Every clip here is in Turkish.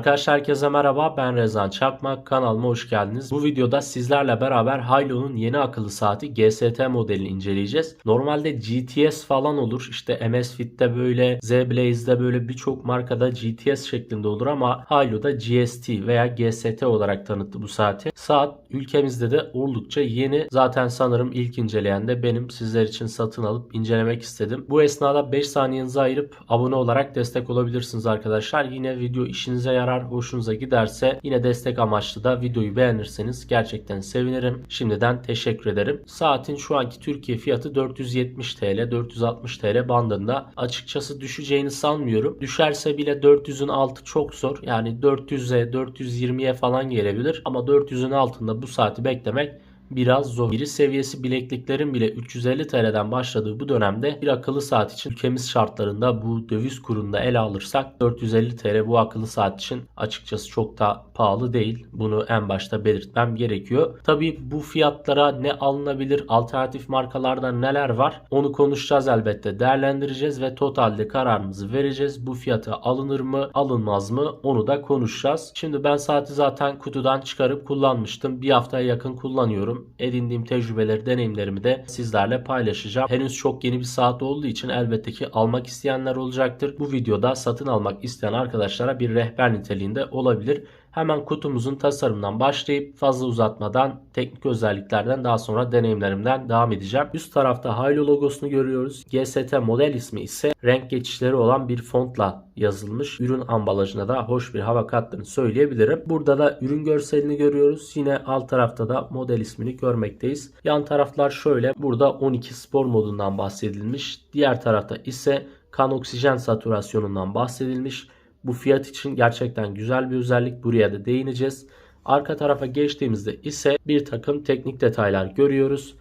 Arkadaşlar herkese merhaba ben Rezan Çakmak kanalıma hoş geldiniz. Bu videoda sizlerle beraber Hailu'nun yeni akıllı saati GST modelini inceleyeceğiz. Normalde GTS falan olur işte Amazfit'te böyle Z-Blaze'de böyle birçok markada GTS şeklinde olur ama Hailu'da GST veya GST olarak tanıttı bu saati. Saat ülkemizde de oldukça yeni. Zaten sanırım ilk inceleyen de benim sizler için satın alıp incelemek istedim. Bu esnada 5 saniyenizi ayırıp abone olarak destek olabilirsiniz arkadaşlar. Yine video işinize yarar, hoşunuza giderse yine destek amaçlı da videoyu beğenirseniz gerçekten sevinirim. Şimdiden teşekkür ederim. Saatin şu anki Türkiye fiyatı 470 TL, 460 TL bandında. Açıkçası düşeceğini sanmıyorum. Düşerse bile 400'ün altı çok zor. Yani 400'e, 420'ye falan gelebilir. Ama 400'ün altında bu saati beklemek biraz zor. Biri seviyesi bilekliklerin bile 350 TL'den başladığı bu dönemde bir akıllı saat için ülkemiz şartlarında bu döviz kurunda ele alırsak 450 TL bu akıllı saat için açıkçası çok da pahalı değil. Bunu en başta belirtmem gerekiyor. Tabi bu fiyatlara ne alınabilir? Alternatif markalarda neler var? Onu konuşacağız elbette. Değerlendireceğiz ve totalde kararımızı vereceğiz. Bu fiyata alınır mı, alınmaz mı? Onu da konuşacağız. Şimdi ben saati zaten kutudan çıkarıp kullanmıştım. Bir haftaya yakın kullanıyorum. Edindiğim tecrübeleri, deneyimlerimi de sizlerle paylaşacağım. Henüz çok yeni bir saat olduğu için elbette ki almak isteyenler olacaktır. Bu videoda satın almak isteyen arkadaşlara bir rehber niteliğinde olabilir. Hemen kutumuzun tasarımından başlayıp fazla uzatmadan teknik özelliklerden daha sonra deneyimlerimden devam edeceğim. Üst tarafta Hilo logosunu görüyoruz. GST model ismi ise renk geçişleri olan bir fontla yazılmış. Ürün ambalajına da hoş bir hava kattığını söyleyebilirim. Burada da ürün görselini görüyoruz. Yine alt tarafta da model ismini görmekteyiz. Yan taraflar şöyle. Burada 12 spor modundan bahsedilmiş. Diğer tarafta ise kan oksijen satürasyonundan bahsedilmiş. Bu fiyat için gerçekten güzel bir özellik. Buraya da değineceğiz. Arka tarafa geçtiğimizde ise bir takım teknik detaylar görüyoruz.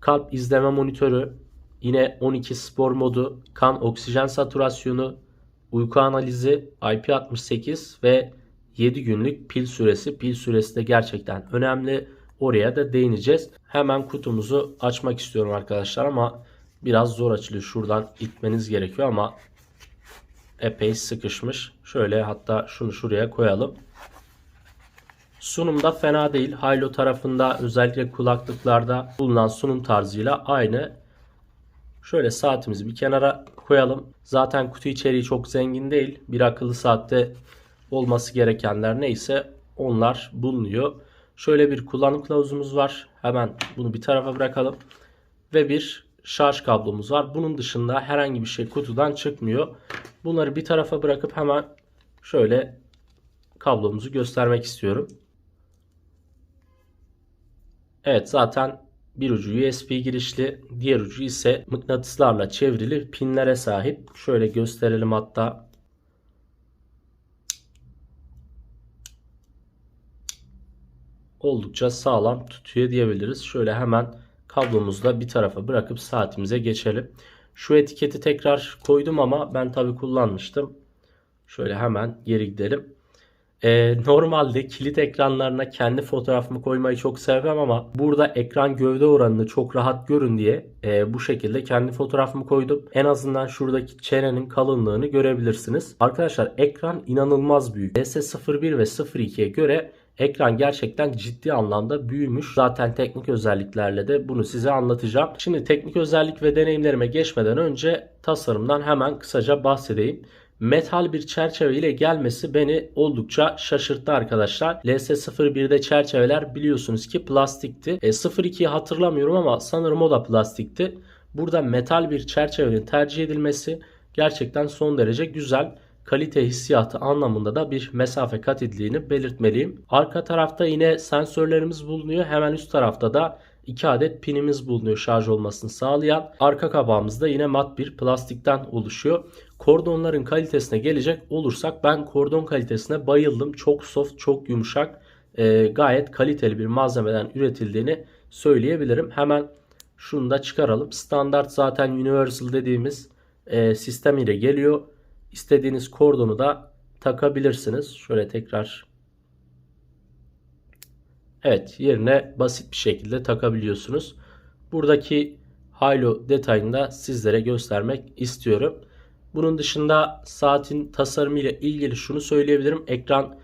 Kalp izleme monitörü, yine 12 spor modu, kan oksijen satürasyonu, uyku analizi, IP68 ve 7 günlük pil süresi. Pil süresi de gerçekten önemli. Oraya da değineceğiz. Hemen kutumuzu açmak istiyorum arkadaşlar ama biraz zor açılıyor. Şuradan itmeniz gerekiyor ama epey sıkışmış. Şöyle hatta şunu şuraya koyalım. Sunum da fena değil. Hilo tarafında özellikle kulaklıklarda bulunan sunum tarzıyla aynı. Şöyle saatimizi bir kenara koyalım. Zaten kutu içeriği çok zengin değil. Bir akıllı saatte olması gerekenler neyse onlar bulunuyor. Şöyle bir kullanım kılavuzumuz var. Hemen bunu bir tarafa bırakalım. Ve bir şarj kablomuz var. Bunun dışında herhangi bir şey kutudan çıkmıyor. Bunları bir tarafa bırakıp hemen şöyle kablomuzu göstermek istiyorum. Evet zaten bir ucu USB girişli, diğer ucu ise mıknatıslarla çevrili pinlere sahip. Şöyle gösterelim hatta. Oldukça sağlam tutuyor diyebiliriz. Şöyle hemen kablomuzu da bir tarafa bırakıp saatimize geçelim. Şu etiketi tekrar koydum ama ben tabi kullanmıştım. Şöyle hemen geri gidelim. Ee, normalde kilit ekranlarına kendi fotoğrafımı koymayı çok sevmem ama burada ekran gövde oranını çok rahat görün diye e, bu şekilde kendi fotoğrafımı koydum. En azından şuradaki çenenin kalınlığını görebilirsiniz. Arkadaşlar ekran inanılmaz büyük. DS01 ve 02'ye göre Ekran gerçekten ciddi anlamda büyümüş. Zaten teknik özelliklerle de bunu size anlatacağım. Şimdi teknik özellik ve deneyimlerime geçmeden önce tasarımdan hemen kısaca bahsedeyim metal bir çerçeve ile gelmesi beni oldukça şaşırttı arkadaşlar. LS01'de çerçeveler biliyorsunuz ki plastikti. E, 02'yi hatırlamıyorum ama sanırım o da plastikti. Burada metal bir çerçevenin tercih edilmesi gerçekten son derece güzel kalite hissiyatı anlamında da bir mesafe kat edildiğini belirtmeliyim. Arka tarafta yine sensörlerimiz bulunuyor. Hemen üst tarafta da 2 adet pinimiz bulunuyor şarj olmasını sağlayan. Arka kabağımız da yine mat bir plastikten oluşuyor. Kordonların kalitesine gelecek olursak ben kordon kalitesine bayıldım. Çok soft, çok yumuşak, e, gayet kaliteli bir malzemeden üretildiğini söyleyebilirim. Hemen şunu da çıkaralım. Standart zaten universal dediğimiz e, sistem ile geliyor istediğiniz kordonu da takabilirsiniz. Şöyle tekrar Evet yerine basit bir şekilde takabiliyorsunuz. Buradaki halo detayını da sizlere göstermek istiyorum. Bunun dışında saatin tasarımı ile ilgili şunu söyleyebilirim. Ekran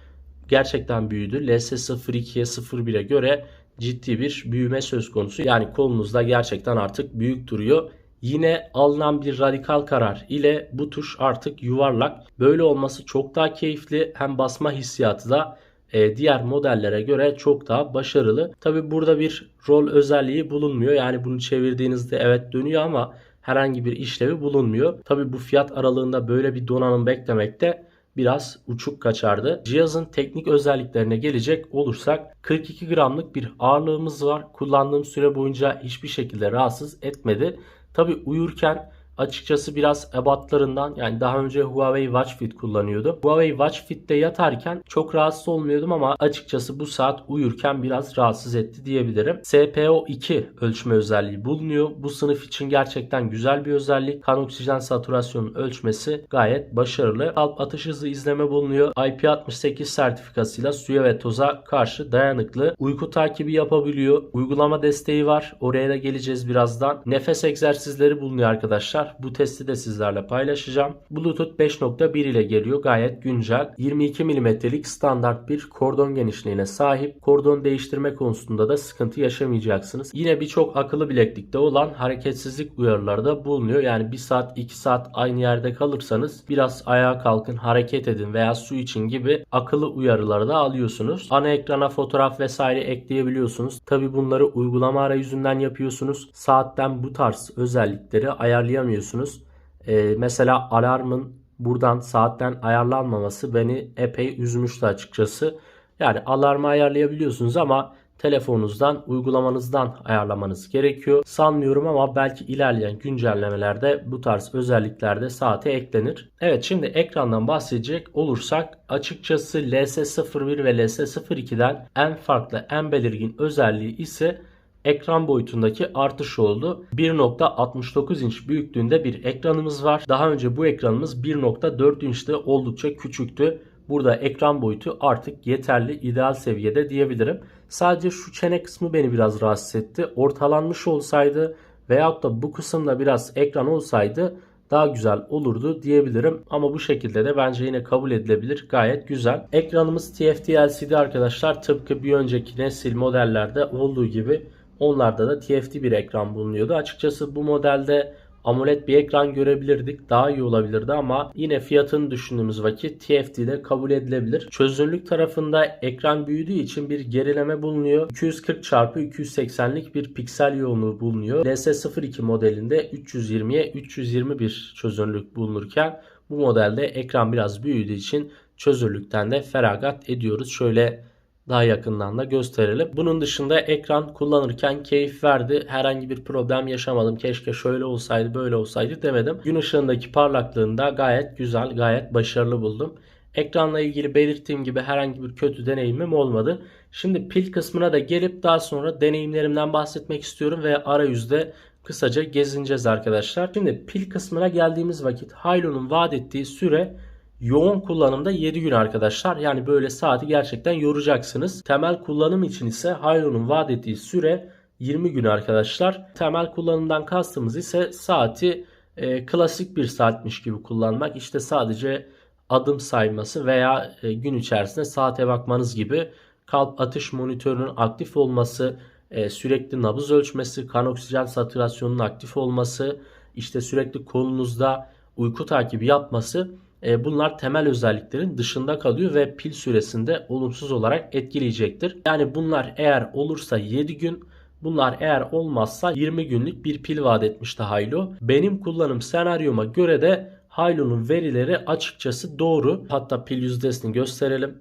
gerçekten büyüdü. LS02'ye 01'e göre ciddi bir büyüme söz konusu. Yani kolunuzda gerçekten artık büyük duruyor. Yine alınan bir radikal karar ile bu tuş artık yuvarlak. Böyle olması çok daha keyifli. Hem basma hissiyatı da e, diğer modellere göre çok daha başarılı. Tabi burada bir rol özelliği bulunmuyor. Yani bunu çevirdiğinizde evet dönüyor ama herhangi bir işlevi bulunmuyor. Tabi bu fiyat aralığında böyle bir donanım beklemek de biraz uçuk kaçardı. Cihazın teknik özelliklerine gelecek olursak 42 gramlık bir ağırlığımız var. Kullandığım süre boyunca hiçbir şekilde rahatsız etmedi. Tabi uyurken açıkçası biraz ebatlarından yani daha önce Huawei Watch Fit kullanıyordum. Huawei Watch Fit'te yatarken çok rahatsız olmuyordum ama açıkçası bu saat uyurken biraz rahatsız etti diyebilirim. SPO2 ölçme özelliği bulunuyor. Bu sınıf için gerçekten güzel bir özellik. Kan oksijen saturasyonun ölçmesi gayet başarılı. Kalp atış hızı izleme bulunuyor. IP68 sertifikasıyla suya ve toza karşı dayanıklı. Uyku takibi yapabiliyor. Uygulama desteği var. Oraya da geleceğiz birazdan. Nefes egzersizleri bulunuyor arkadaşlar arkadaşlar. Bu testi de sizlerle paylaşacağım. Bluetooth 5.1 ile geliyor. Gayet güncel. 22 mm'lik standart bir kordon genişliğine sahip. Kordon değiştirme konusunda da sıkıntı yaşamayacaksınız. Yine birçok akıllı bileklikte olan hareketsizlik uyarıları da bulunuyor. Yani 1 saat 2 saat aynı yerde kalırsanız biraz ayağa kalkın hareket edin veya su için gibi akıllı uyarıları da alıyorsunuz. Ana ekrana fotoğraf vesaire ekleyebiliyorsunuz. Tabi bunları uygulama arayüzünden yapıyorsunuz. Saatten bu tarz özellikleri ayarlayamıyorsunuz yapamıyorsunuz. Ee, mesela alarmın buradan saatten ayarlanmaması beni epey üzmüştü açıkçası. Yani alarmı ayarlayabiliyorsunuz ama telefonunuzdan, uygulamanızdan ayarlamanız gerekiyor. Sanmıyorum ama belki ilerleyen güncellemelerde bu tarz özellikler de saate eklenir. Evet şimdi ekrandan bahsedecek olursak açıkçası LS01 ve LS02'den en farklı, en belirgin özelliği ise ekran boyutundaki artış oldu. 1.69 inç büyüklüğünde bir ekranımız var. Daha önce bu ekranımız 1.4 inçte oldukça küçüktü. Burada ekran boyutu artık yeterli, ideal seviyede diyebilirim. Sadece şu çene kısmı beni biraz rahatsız etti. Ortalanmış olsaydı veyahut da bu kısımda biraz ekran olsaydı daha güzel olurdu diyebilirim. Ama bu şekilde de bence yine kabul edilebilir. Gayet güzel. Ekranımız TFT LCD arkadaşlar. Tıpkı bir önceki nesil modellerde olduğu gibi Onlarda da TFT bir ekran bulunuyordu. Açıkçası bu modelde AMOLED bir ekran görebilirdik. Daha iyi olabilirdi ama yine fiyatını düşündüğümüz vakit TFT de kabul edilebilir. Çözünürlük tarafında ekran büyüdüğü için bir gerileme bulunuyor. 240 x 280'lik bir piksel yoğunluğu bulunuyor. LS02 modelinde 320'ye 321 çözünürlük bulunurken bu modelde ekran biraz büyüdüğü için çözünürlükten de feragat ediyoruz. Şöyle daha yakından da gösterelim. Bunun dışında ekran kullanırken keyif verdi. Herhangi bir problem yaşamadım. Keşke şöyle olsaydı böyle olsaydı demedim. Gün ışığındaki parlaklığında gayet güzel, gayet başarılı buldum. Ekranla ilgili belirttiğim gibi herhangi bir kötü deneyimim olmadı. Şimdi pil kısmına da gelip daha sonra deneyimlerimden bahsetmek istiyorum ve arayüzde kısaca gezineceğiz arkadaşlar. Şimdi pil kısmına geldiğimiz vakit Hailu'nun vaat ettiği süre Yoğun kullanımda 7 gün arkadaşlar. Yani böyle saati gerçekten yoracaksınız. Temel kullanım için ise Hayro'nun vaat ettiği süre 20 gün arkadaşlar. Temel kullanımdan kastımız ise saati e, klasik bir saatmiş gibi kullanmak. İşte sadece adım sayması veya e, gün içerisinde saate bakmanız gibi kalp atış monitörünün aktif olması, e, sürekli nabız ölçmesi, kan oksijen satürasyonunun aktif olması, işte sürekli kolunuzda uyku takibi yapması bunlar temel özelliklerin dışında kalıyor ve pil süresinde olumsuz olarak etkileyecektir. Yani bunlar eğer olursa 7 gün Bunlar eğer olmazsa 20 günlük bir pil vaat etmişti Haylo. Benim kullanım senaryoma göre de Haylo'nun verileri açıkçası doğru. Hatta pil yüzdesini gösterelim.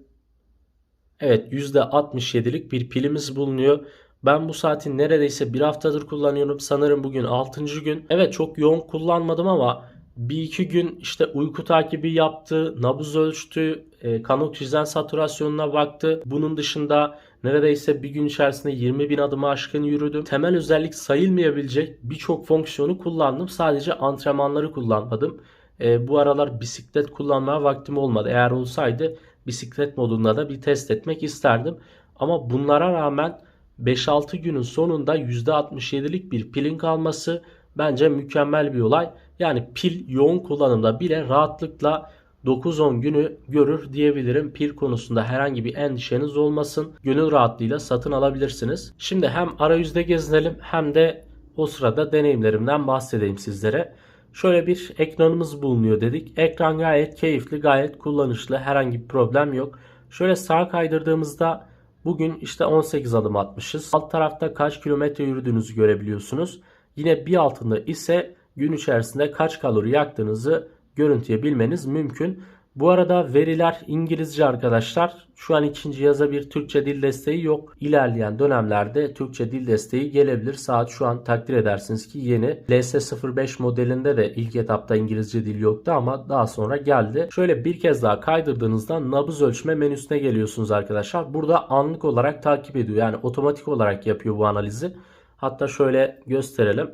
Evet %67'lik bir pilimiz bulunuyor. Ben bu saati neredeyse bir haftadır kullanıyorum. Sanırım bugün 6. gün. Evet çok yoğun kullanmadım ama bir iki gün işte uyku takibi yaptı, nabız ölçtü, e, kan oksijen satürasyonuna baktı. Bunun dışında neredeyse bir gün içerisinde 20 bin adım aşkın yürüdüm. Temel özellik sayılmayabilecek birçok fonksiyonu kullandım. Sadece antrenmanları kullanmadım. E, bu aralar bisiklet kullanmaya vaktim olmadı. Eğer olsaydı bisiklet modunda da bir test etmek isterdim. Ama bunlara rağmen 5-6 günün sonunda %67'lik bir pilin kalması bence mükemmel bir olay. Yani pil yoğun kullanımda bile rahatlıkla 9-10 günü görür diyebilirim. Pil konusunda herhangi bir endişeniz olmasın. Gönül rahatlığıyla satın alabilirsiniz. Şimdi hem arayüzde gezinelim hem de o sırada deneyimlerimden bahsedeyim sizlere. Şöyle bir ekranımız bulunuyor dedik. Ekran gayet keyifli, gayet kullanışlı. Herhangi bir problem yok. Şöyle sağa kaydırdığımızda bugün işte 18 adım atmışız. Alt tarafta kaç kilometre yürüdüğünüzü görebiliyorsunuz. Yine bir altında ise gün içerisinde kaç kalori yaktığınızı görüntüye bilmeniz mümkün. Bu arada veriler İngilizce arkadaşlar. Şu an ikinci yaza bir Türkçe dil desteği yok. İlerleyen dönemlerde Türkçe dil desteği gelebilir. Saat şu an takdir edersiniz ki yeni. LS05 modelinde de ilk etapta İngilizce dil yoktu ama daha sonra geldi. Şöyle bir kez daha kaydırdığınızda nabız ölçme menüsüne geliyorsunuz arkadaşlar. Burada anlık olarak takip ediyor. Yani otomatik olarak yapıyor bu analizi. Hatta şöyle gösterelim.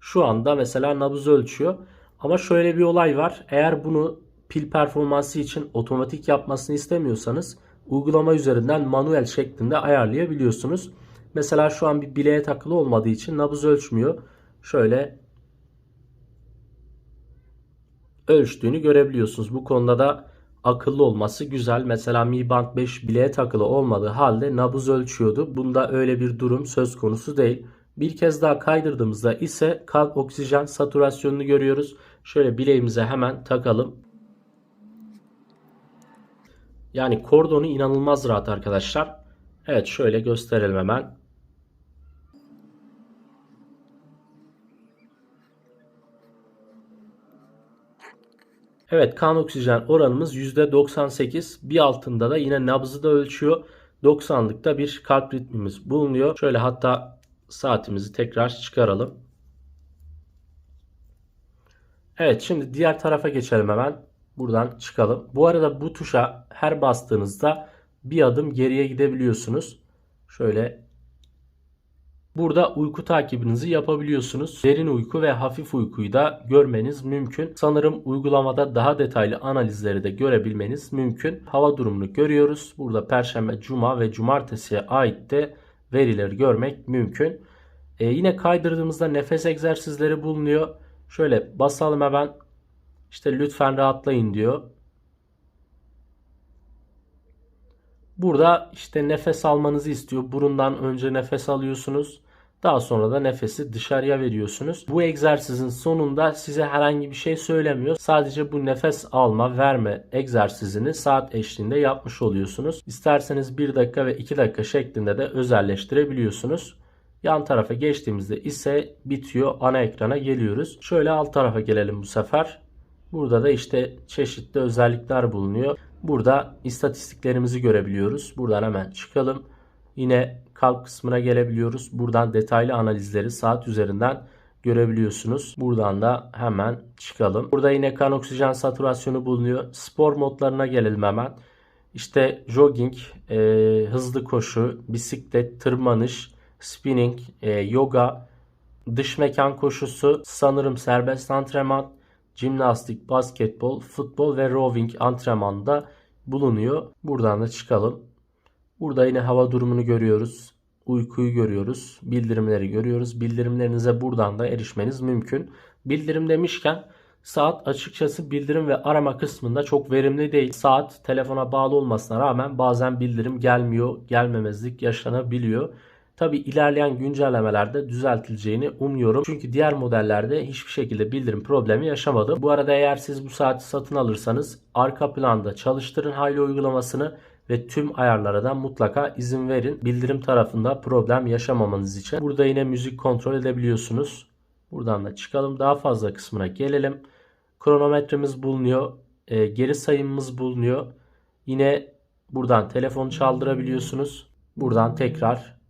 Şu anda mesela nabız ölçüyor. Ama şöyle bir olay var. Eğer bunu pil performansı için otomatik yapmasını istemiyorsanız uygulama üzerinden manuel şeklinde ayarlayabiliyorsunuz. Mesela şu an bir bileğe takılı olmadığı için nabız ölçmüyor. Şöyle ölçtüğünü görebiliyorsunuz. Bu konuda da akıllı olması güzel. Mesela Mi Band 5 bileğe takılı olmadığı halde nabız ölçüyordu. Bunda öyle bir durum söz konusu değil. Bir kez daha kaydırdığımızda ise kalp oksijen satürasyonunu görüyoruz. Şöyle bileğimize hemen takalım. Yani kordonu inanılmaz rahat arkadaşlar. Evet şöyle gösterelim hemen. Evet kan oksijen oranımız %98. Bir altında da yine nabzı da ölçüyor. 90'lıkta bir kalp ritmimiz bulunuyor. Şöyle hatta saatimizi tekrar çıkaralım. Evet şimdi diğer tarafa geçelim hemen. Buradan çıkalım. Bu arada bu tuşa her bastığınızda bir adım geriye gidebiliyorsunuz. Şöyle Burada uyku takibinizi yapabiliyorsunuz. Derin uyku ve hafif uykuyu da görmeniz mümkün. Sanırım uygulamada daha detaylı analizleri de görebilmeniz mümkün. Hava durumunu görüyoruz. Burada perşembe, cuma ve cumartesiye ait de verileri görmek mümkün. Ee, yine kaydırdığımızda nefes egzersizleri bulunuyor. Şöyle basalım hemen. İşte lütfen rahatlayın diyor. Burada işte nefes almanızı istiyor. Burundan önce nefes alıyorsunuz. Daha sonra da nefesi dışarıya veriyorsunuz. Bu egzersizin sonunda size herhangi bir şey söylemiyor. Sadece bu nefes alma verme egzersizini saat eşliğinde yapmış oluyorsunuz. İsterseniz 1 dakika ve 2 dakika şeklinde de özelleştirebiliyorsunuz. Yan tarafa geçtiğimizde ise bitiyor. Ana ekrana geliyoruz. Şöyle alt tarafa gelelim bu sefer. Burada da işte çeşitli özellikler bulunuyor. Burada istatistiklerimizi görebiliyoruz. Buradan hemen çıkalım. Yine kalp kısmına gelebiliyoruz. Buradan detaylı analizleri saat üzerinden görebiliyorsunuz. Buradan da hemen çıkalım. Burada yine kan oksijen satürasyonu bulunuyor. Spor modlarına gelelim hemen. İşte jogging, e, hızlı koşu, bisiklet, tırmanış, spinning, e, yoga, dış mekan koşusu, sanırım serbest antrenman, jimnastik, basketbol, futbol ve rowing antrenmanda bulunuyor. Buradan da çıkalım. Burada yine hava durumunu görüyoruz. Uykuyu görüyoruz. Bildirimleri görüyoruz. Bildirimlerinize buradan da erişmeniz mümkün. Bildirim demişken saat açıkçası bildirim ve arama kısmında çok verimli değil. Saat telefona bağlı olmasına rağmen bazen bildirim gelmiyor, gelmemezlik yaşanabiliyor. Tabi ilerleyen güncellemelerde düzeltileceğini umuyorum. Çünkü diğer modellerde hiçbir şekilde bildirim problemi yaşamadım. Bu arada eğer siz bu saati satın alırsanız arka planda çalıştırın hayli uygulamasını ve tüm ayarlara da mutlaka izin verin. Bildirim tarafında problem yaşamamanız için. Burada yine müzik kontrol edebiliyorsunuz. Buradan da çıkalım. Daha fazla kısmına gelelim. Kronometremiz bulunuyor. E, geri sayımımız bulunuyor. Yine buradan telefon çaldırabiliyorsunuz. Buradan tekrar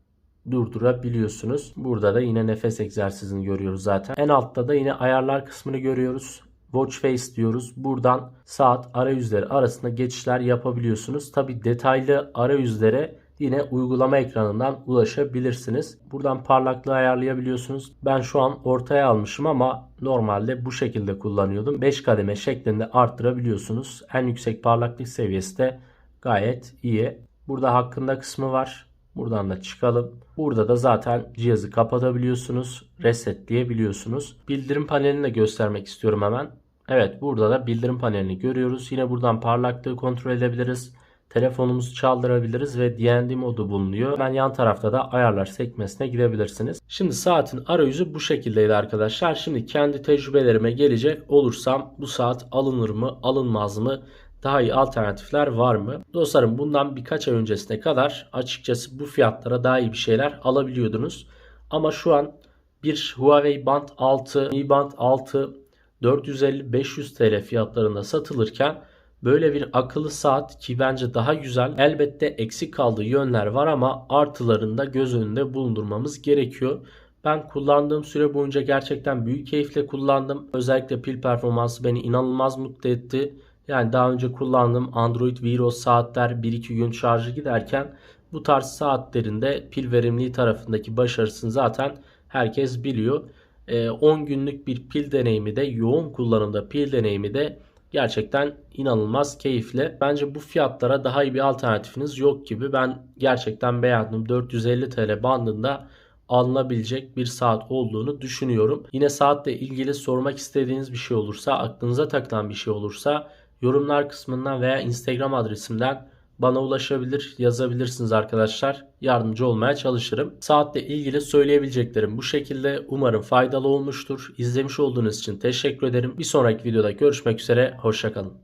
durdurabiliyorsunuz. Burada da yine nefes egzersizini görüyoruz zaten. En altta da yine ayarlar kısmını görüyoruz. Watch Face diyoruz. Buradan saat arayüzleri arasında geçişler yapabiliyorsunuz. Tabi detaylı arayüzlere yine uygulama ekranından ulaşabilirsiniz. Buradan parlaklığı ayarlayabiliyorsunuz. Ben şu an ortaya almışım ama normalde bu şekilde kullanıyordum. 5 kademe şeklinde arttırabiliyorsunuz. En yüksek parlaklık seviyesi de gayet iyi. Burada hakkında kısmı var. Buradan da çıkalım. Burada da zaten cihazı kapatabiliyorsunuz. Resetleyebiliyorsunuz. Bildirim panelini de göstermek istiyorum hemen. Evet burada da bildirim panelini görüyoruz. Yine buradan parlaklığı kontrol edebiliriz. Telefonumuzu çaldırabiliriz ve DND modu bulunuyor. Hemen yan tarafta da ayarlar sekmesine gidebilirsiniz. Şimdi saatin arayüzü bu şekildeydi arkadaşlar. Şimdi kendi tecrübelerime gelecek olursam bu saat alınır mı alınmaz mı? Daha iyi alternatifler var mı? Dostlarım bundan birkaç ay öncesine kadar açıkçası bu fiyatlara daha iyi bir şeyler alabiliyordunuz. Ama şu an bir Huawei Band 6, Mi Band 6 450-500 TL fiyatlarında satılırken böyle bir akıllı saat ki bence daha güzel elbette eksik kaldığı yönler var ama artılarını da göz önünde bulundurmamız gerekiyor. Ben kullandığım süre boyunca gerçekten büyük keyifle kullandım. Özellikle pil performansı beni inanılmaz mutlu etti. Yani daha önce kullandığım Android Vero saatler 1-2 gün şarjı giderken bu tarz saatlerinde pil verimliliği tarafındaki başarısını zaten herkes biliyor. Ee, 10 günlük bir pil deneyimi de yoğun kullanımda pil deneyimi de gerçekten inanılmaz keyifli. Bence bu fiyatlara daha iyi bir alternatifiniz yok gibi. Ben gerçekten beğendim. 450 TL bandında alınabilecek bir saat olduğunu düşünüyorum. Yine saatle ilgili sormak istediğiniz bir şey olursa, aklınıza takılan bir şey olursa yorumlar kısmından veya Instagram adresimden bana ulaşabilir, yazabilirsiniz arkadaşlar. Yardımcı olmaya çalışırım. Saatle ilgili söyleyebileceklerim bu şekilde. Umarım faydalı olmuştur. İzlemiş olduğunuz için teşekkür ederim. Bir sonraki videoda görüşmek üzere. Hoşçakalın.